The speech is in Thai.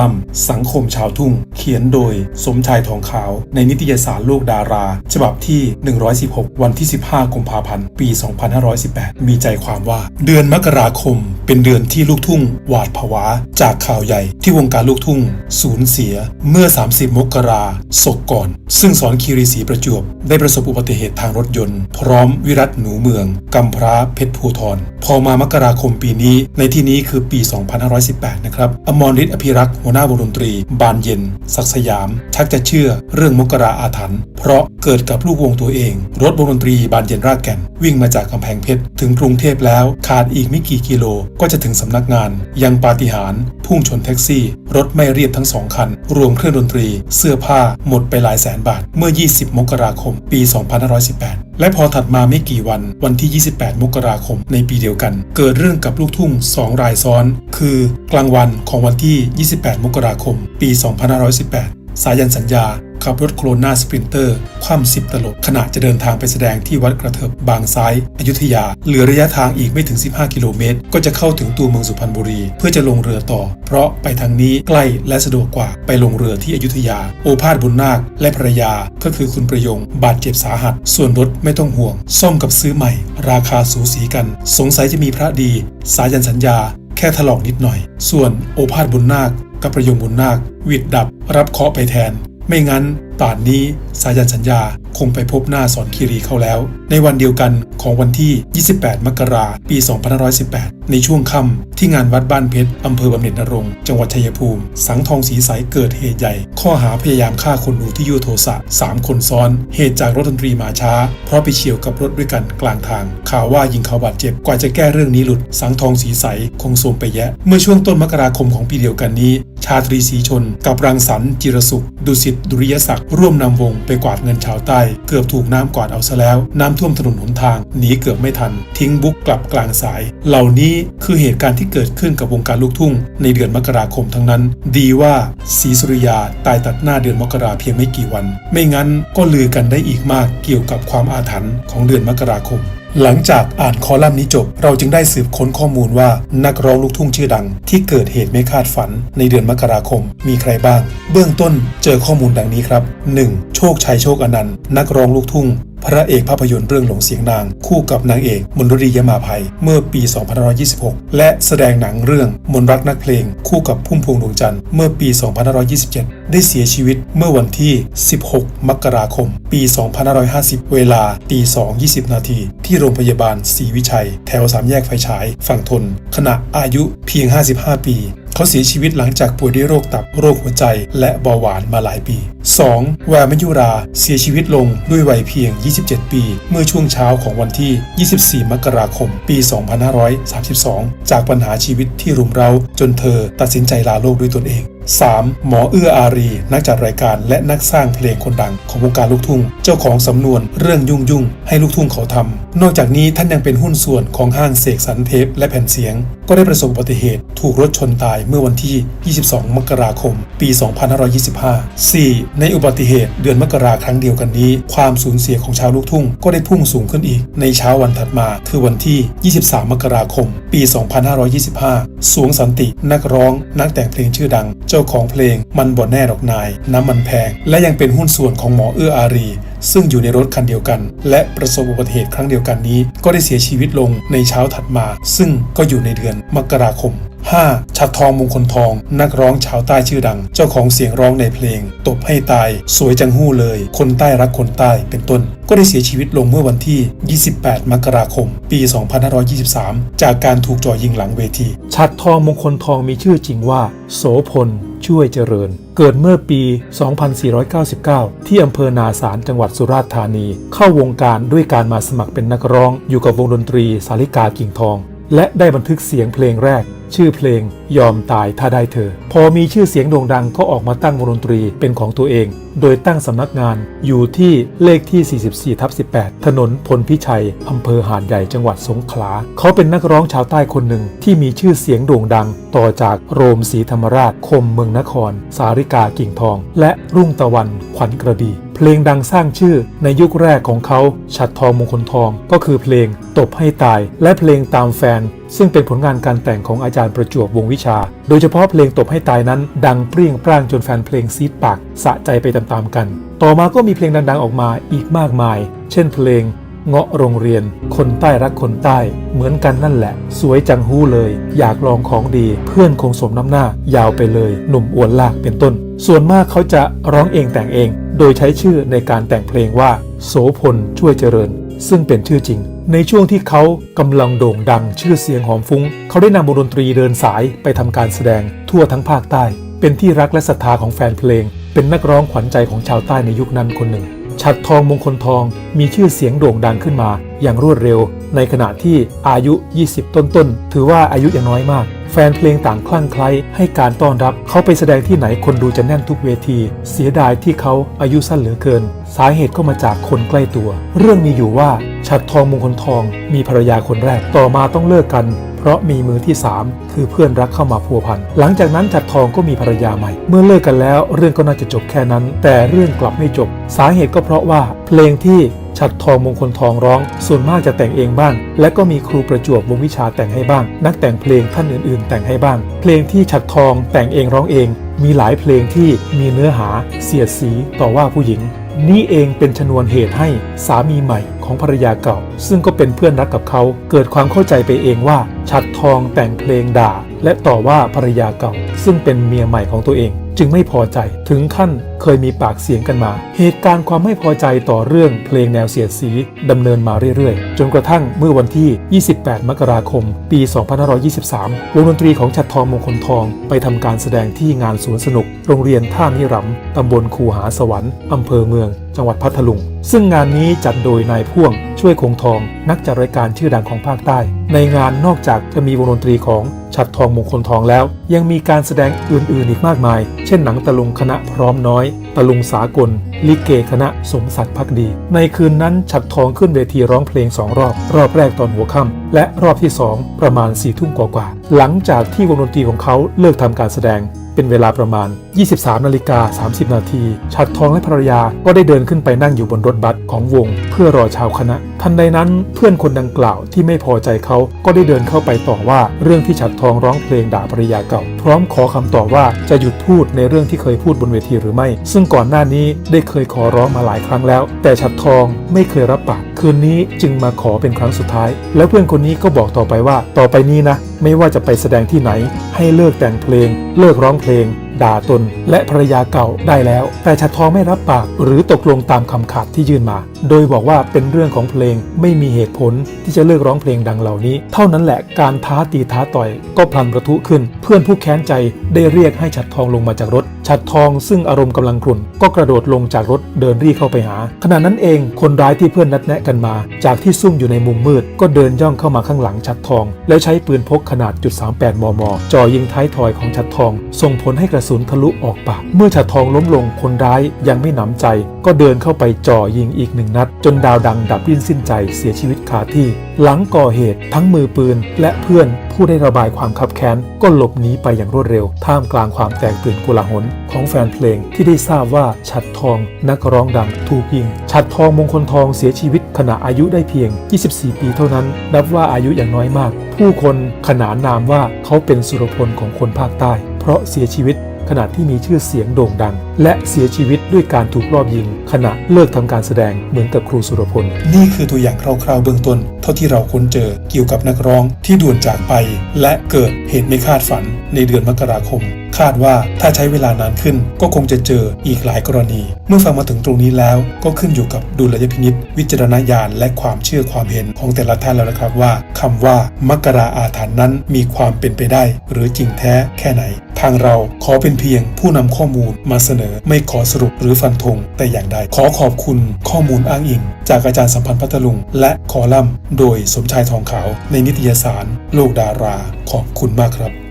ลัมน์ สังคมชาวทุ่ง เขียนโดยสมชายทองขาว ในนิตยสารโลกดารา ฉบับที่ 116 วันที่ 15 กุมภาพันธ์ ปี 2518 มีใจความว่า เดือนมกราคม เป็นเดือนที่ลูกทุ่ง หวาดผวา จากข่าวใหญ่ที่วงการลูกทุ่ง สูญเสียเมื่อ 30 มกราศกก่อน ซึ่งสอนคีรีศรีประจวบ ได้ประสบอุบัติเหตุทางรถยนต์ พร้อมวิรัตหนูเมืองกำพร้าเพชรภูทร พอมามกราคมปีนี้ ในที่นี้คือปี 2518 นะครับ อมรฤทธิ์อภิรักษ์หัวหน้าวงดนตรี บานเย็น ศักสยาม ชักจะเชื่อเรื่องมกราอาถรรพ์เพราะเกิดกับลูกวงตัวเอง รถวงดนตรีบานเย็นรากแก่น วิ่งมาจากกำแพงเพชร ถึงกรุงเทพแล้ว ขาดอีกไม่กี่กิโล ก็จะถึงสำนักงาน ยังปาฏิหาริย์พุ่งชนแท็กซี่ รถไม่เรียบทั้งสองคัน รวมเครื่องดนตรี เสื้อผ้าหมดไปหลายแสนบาทเมื่อ 20 มกราคม ปี 2518 และพอถัดมาไม่กี่วัน วันที่ 28 มกราคมในปีเดียวกัน เกิดเรื่องกับลูกทุ่ง 2 รายซ้อน คือกลางวันของวันที่ 28 มกราคม ปี 2518 สายันสัญญา ขับรถโครนาสปรินเตอร์คว่ำสิบตลบขณะจะเดินทางไปแสดงที่วัดกระเถิบบางซ้ายอยุธยา เหลือระยะทางอีกไม่ถึง 15 กิโลเมตร ก็จะเข้าถึงตัวเมืองสุพรรณบุรี เพื่อจะลงเรือต่อ เพราะไปทางนี้ใกล้และสะดวกกว่าไปลงเรือที่อยุธยา โอภาสบุญนาคและภรรยาก็คือคุณประยง บาดเจ็บสาหัส ส่วนรถไม่ต้องห่วง ซ่อมกับซื้อใหม่ ราคาสูสีกัน สงสัยจะมีพระดี สายันสัญญา แค่ถลอกนิดหน่อย ส่วนโอภาสบุญนาคกับประยงบุญนาคหวิดดับรับเคาะไปแทน ไม่งั้นป่านนี้สายันสัญญา คงไปพบหน้าสอนคีรีเขาแล้ว ในวันเดียวกันของวันที่ 28 มกราปี 2518 ในช่วงค่ำที่งานวัดบ้านเพชรอำเภอบำเหน็จนรงจังหวัดชัยภูมิ สังทองสีใสเกิดเหตุใหญ่ ข้อหาพยายามฆ่าคนดูที่ยุโทสะ 3 คนซ้อน เหตุจากรถดนตรีมาช้า เพราะไปเฉียวกับรถด้วยกันกลางทาง ข่าวว่ายิงเขาบาดเจ็บกว่าจะแก้เรื่องนี้หลุด สังทองสีใสคงโสมไปแยะ เมื่อช่วงต้นมกราคมของปีเดียวกันนี้ ชาตรีศรีชน กับรังสรรค์จิรสุข ดุสิตดุริยศักดิ์ร่วมนำวงไปกวาดเงินชาวใต้เกือบถูกน้ำกวาดเอาซะแล้ว น้ำท่วมถนนหนทางหนีเกือบไม่ทัน ทิ้งบุกกลับกลางสาย เหล่านี้คือเหตุการณ์ที่เกิดขึ้นกับวงการลูกทุ่ง ในเดือนมกราคมทั้งนั้น ดีว่าศรีสุริยาตายตัดหน้าเดือนมกราเพียงไม่กี่วัน ไม่งั้นก็ลือกันได้อีกมากเกี่ยวกับความอาถรรพ์ของเดือนมกราคม หลังจากอ่านคอลัมน์นี้จบ เราจึงได้สืบค้นข้อมูลว่า นักร้องลูกทุ่งชื่อดัง ที่เกิดเหตุไม่คาดฝันในเดือนมกราคม มีใครบ้าง เบื้องต้นเจอข้อมูลดังนี้ครับ 1. โชคชัยโชคอนันต์นักร้องลูกทุ่ง พระเอกภาพยนตร์เรื่องหลงเสียงนาง คู่กับนางเอกมนรียมาภัย เมื่อปี 2526 และแสดงหนังเรื่องมนรักนักเพลง คู่กับพุ่มพวงดวงจันทร์เมื่อปี 2527 ได้เสียชีวิตเมื่อวันที่ 16 มกราคม ปี 2550 เวลาตี2 20 นาที ที่โรงพยาบาลศรีวิชัย แถวสามแยกไฟฉาย ฝั่งทน ขณะอายุเพียง 55 ปี เขาเสียชีวิตหลังจากป่วยด้วยโรคตับโรคหัวใจ และเบาหวานมาหลายปี 2. แวร์มยุราเสียชีวิตลงด้วยวัยเพียง 27 ปี เมื่อช่วงเช้าของวันที่ 24 มกราคม ปี 2532 จากปัญหาชีวิตที่รุมเร้า จนเธอตัดสินใจลาโลกด้วยตนเอง 3. หมอเอื้ออารี นักจัดรายการและนักสร้างเพลงคนดังของวงการลูกทุ่ง เจ้าของสำนวนเรื่องยุ่งยุ่งให้ลูกทุ่งเขาทำ นอกจากนี้ท่านยังเป็นหุ้นส่วนของห้างเสกสรรเทปและแผ่นเสียง ก็ได้ประสบอุบัติเหตุ ถูกรถชนตายเมื่อวันที่ 22 มกราคม ปี 2525 4. ในอุบัติเหตุเดือนมกราครั้งเดียวกันนี้ ความสูญเสียของชาวลูกทุ่งก็ได้พุ่งสูงขึ้นอีก ในเช้าวันถัดมาคือวันที่ 23 มกราคม ปี 2525 สวงสันติ นักร้อง นักแต่งเพลงชื่อดัง เจ้าของเพลงมันบ่แน่ดอกนาย น้ำมันแพง และยังเป็นหุ้นส่วนของหมอเอื้ออารี ซึ่งอยู่ในรถคันเดียวกัน และประสบอุบัติเหตุครั้งเดียวกันนี้ ก็ได้เสียชีวิตลงในเช้าถัดมา ซึ่งก็อยู่ในเดือนมกราคม 5. ชัดทองมงคลทอง นักร้องชาวใต้ชื่อดัง เจ้าของเสียงร้องในเพลง ตบให้ตาย สวยจังหู้เลย คนใต้รักคนใต้เป็นต้น ก็ได้เสียชีวิตลงเมื่อวันที่ 28 มกราคม ปี 2523 จากการถูกจ่อยิงหลังเวทีฉัดทองมงคลทองมีชื่อจริงว่า โสพลช่วยเจริญ เกิดเมื่อปี 2499 ที่อำเภอนาสารจังหวัดสุราษฎร์ธานี เข้าวงการด้วยการมาสมัครเป็นนักร้อง อยู่กับวงดนตรีสาริกากิ่งทอง และได้บันทึกเสียงเพลงแรก ชื่อเพลงยอมตายถ้าได้เธอ พอมีชื่อเสียงโด่งดังก็ออกมาตั้งวงดนตรีเป็นของตัวเอง โดยตั้งสำนักงานอยู่ที่เลขที่ 44ทับ18 ถนนพลพิชัยอำเภอหาดใหญ่จังหวัดสงขลา เขาเป็นนักร้องชาวใต้คนหนึ่งที่มีชื่อเสียงโด่งดัง ต่อจากโรมศรีธรรมราชคมเมืองนคร สาริกากิ่งทอง และรุ่งตะวันขวัญกระดี เพลงดังสร้างชื่อในยุคแรกของเขาฉัดทองมงคลทอง ก็คือเพลงตบให้ตาย และเพลงตามแฟน ซึ่งเป็นผลงานการแต่งของอาจารย์ประจวบวงวิชา โดยเฉพาะเพลงตบให้ตายนั้น ดังเปรี้ยงปร้างจนแฟนเพลงซีดปากสะใจไปตามๆกัน ต่อมาก็มีเพลงดังๆออกมาอีกมากมาย เช่นเพลงเงาะโรงเรียน คนใต้รักคนใต้ เหมือนกันนั่นแหละ สวยจังหู้เลย อยากลองของดี เพื่อนคงสมน้ำหน้า ยาวไปเลย หนุ่มอ้วนลากเป็นต้น ส่วนมากเขาจะร้องเองแต่งเอง โดยใช้ชื่อในการแต่งเพลงว่า โสพลช่วยเจริญ ซึ่งเป็นชื่อจริง ในช่วงที่เขากำลังโด่งดังชื่อเสียงหอมฟุ้ง เขาได้นำวงดนตรีเดินสายไปทำการแสดงทั่วทั้งภาคใต้ เป็นที่รักและศรัทธาของแฟนเพลง เป็นนักร้องขวัญใจของชาวใต้ในยุคนั้นคนหนึ่ง ฉัดทองมงคลทองมีชื่อเสียงโด่งดังขึ้นมา อย่างรวดเร็ว ในขณะที่อายุ 20 ต้นๆถือว่าอายุยังน้อยมาก แฟนเพลงต่างคลั่งไคล้ให้การต้อนรับ เขาไปแสดงที่ไหนคนดูจะแน่นทุกเวที เสียดายที่เขาอายุสั้นเหลือเกิน สาเหตุก็มาจากคนใกล้ตัว เรื่องมีอยู่ว่าฉัดทองมงคลทอง มีภรรยาคนแรกต่อมาต้องเลิกกันเพราะมีมือที่ 3 คือเพื่อนรักเข้ามาพัวพัน หลังจากนั้นจัดทองก็มีภรรยาใหม่ เมื่อเลิกกันแล้ว เรื่องก็น่าจะจบแค่นั้น แต่เรื่องกลับไม่จบ สาเหตุก็เพราะว่าเพลงที่ ฉัดทองมงคลทองร้อง ส่วนมากจะแต่งเองบ้าง และก็มีครูประจวบวงวิชาแต่งให้บ้าง นักแต่งเพลงท่านอื่นๆ แต่งให้บ้าง เพลงที่ฉัดทองแต่งเองร้องเอง มีหลายเพลงที่มีเนื้อหาเสียดสีต่อว่าผู้หญิง นี่เองเป็นชนวนเหตุให้สามีใหม่ของภรรยาเก่า ซึ่งก็เป็นเพื่อนรักกับเขา เกิดความเข้าใจไปเองว่าฉัดทองแต่งเพลงด่า และต่อว่าภรรยาเก่า ซึ่งเป็นเมียใหม่ของตัวเอง จึงไม่พอใจถึงขั้น เคยมีปากเสียงกันมา เหตุการณ์ความไม่พอใจต่อเรื่องเพลงแนวเสียดสีดำเนินมาเรื่อยๆ จนกระทั่งเมื่อวันที่ 28 มกราคม ปี 2523 วงดนตรีของฉัดทองมงคลทอง ไปทำการแสดงที่งานสวนสนุก โรงเรียนท่ามิรำตำบลคูหาสวรรค์อำเภอเมือง จังหวัดพัทลุง ซึ่งงานนี้จัดโดยนายพ่วง ช่วยคงทอง นักจัดรายการชื่อดังของภาคใต้ ในงานนอกจากจะมีวงดนตรีของฉัดทองมงคลทองแล้ว ยังมีการแสดงอื่นๆอีกมากมาย เช่นหนังตะลุงคณะพร้อมน้อยตะลุงสากล ลิเกคณะสมศักดิ์พักดี ในคืนนั้นฉัดทองขึ้นเวทีร้องเพลงสองรอบ รอบแรกตอนหัวค่ำและรอบที่สองประมาณสี่ทุ่มกว่าๆหลังจากที่วงดนตรีของเขาเลิกทำการแสดงเป็นเวลาประมาณ 23นาฬิกา30 นาทีฉัดทองและภรรยาก็ได้เดินขึ้นไปนั่งอยู่บนรถบัสของวง เพื่อรอชาวคณะ ทันใดนั้นเพื่อนคนดังกล่าวที่ไม่พอใจเขาก็ได้เดินเข้าไปต่อว่าเรื่องที่ฉัดทองร้องเพลงด่าภรรยาเก่า พร้อมขอคำตอบว่าจะหยุดพูดในเรื่องที่เคยพูดบนเวทีหรือไม่ ซึ่งก่อนหน้านี้ได้เคยขอร้องมาหลายครั้งแล้ว แต่ฉัดทองไม่เคยรับปากคืนนี้จึงมาขอเป็นครั้งสุดท้าย แล้วเพื่อนคนนี้ก็บอกต่อไปว่า ต่อไปนี้นะ ไม่ว่าจะไปแสดงที่ไหน ให้เลิกแต่งเพลง เลิกร้องเพลง ด่าตน และภรรยาเก่าได้แล้ว แต่ชัดทองไม่รับปากหรือตกลงตามคำขาดที่ยื่นมา โดยบอกว่าเป็นเรื่องของเพลงไม่มีเหตุผลที่จะเลิกร้องเพลงดังเหล่านี้ เท่านั้นแหละการท้าตีท้าต่อยก็พลันประทุขึ้น เพื่อนผู้แค้นใจได้เรียกให้ฉัดทองลงมาจากรถ ฉัดทองซึ่งอารมณ์กำลังกรุ่น ก็กระโดดลงจากรถเดินรีเข้าไปหา ขณะนั้นเองคนร้ายที่เพื่อนนัดแนะกันมา จากที่ซุ่มอยู่ในมุมมืด ก็เดินย่องเข้ามาข้างหลังฉัดทอง แล้วใช้ปืนพกขนาดจุด38มมจ่อยิงท้ายทอยของฉัดทอง ส่งผลให้กระสุนทะลุออกปาก เมื่อฉัดทองล้มลงคนร้ายยังไม่หนำใจ ก็เดินเข้าไปจ่อยิงอีกหนึ่งนัด จนดาวดังดับดิ้นสิ้นใจเสียชีวิตคาที่ หลังก่อเหตุทั้งมือปืนและเพื่อนผู้ได้ระบายความคับแค้นก็หลบหนีไปอย่างรวดเร็ว ท่ามกลางความแตกตื่นกุลาหลของแฟนเพลงที่ได้ทราบว่าชัดทองนักร้องดังถูกยิง ชัดทองมงคลทองเสียชีวิตขณะอายุได้เพียง 24 ปีเท่านั้น นับว่าอายุอย่างน้อยมาก ผู้คนขนานนามว่าเขาเป็นสุรพลของคนภาคใต้ เพราะเสียชีวิต ขณะที่มีชื่อเสียงโด่งดัง และเสียชีวิตด้วยการถูกรอบยิง ขณะเลิกทำการแสดงเหมือนกับครูสุรพล นี่คือตัวอย่างคร่าวๆเบื้องต้น เท่าที่เราค้นเจอเกี่ยวกับนักร้องที่ด่วนจากไป และเกิดเหตุไม่คาดฝันในเดือนมกราคม คาดว่าถ้าใช้เวลานานขึ้น ก็คงจะเจออีกหลายกรณี เมื่อฟังมาถึงตรงนี้แล้ว ก็ขึ้นอยู่กับดุลยพินิษวิจารณญาณและความเชื่อความเห็นของแต่ละท่านแล้วนะครับว่าคำว่ามกราอาถรรพ์นั้นมีความเป็นไปได้ หรือจริงแท้แค่ไหนางเราขอเป็นเพียงผู้นำข้อมูลมาเสนอไม่ขอสรุปหรือฟันธงแต่อย่างใด ขอขอบคุณข้อมูลอ้างอิง จากอาจารย์สัมพันธ์พัทลุง และคอลัมน์ โดยสมชายทองขาวในนิตยสาร โลกดารา ขอบคุณมากครับ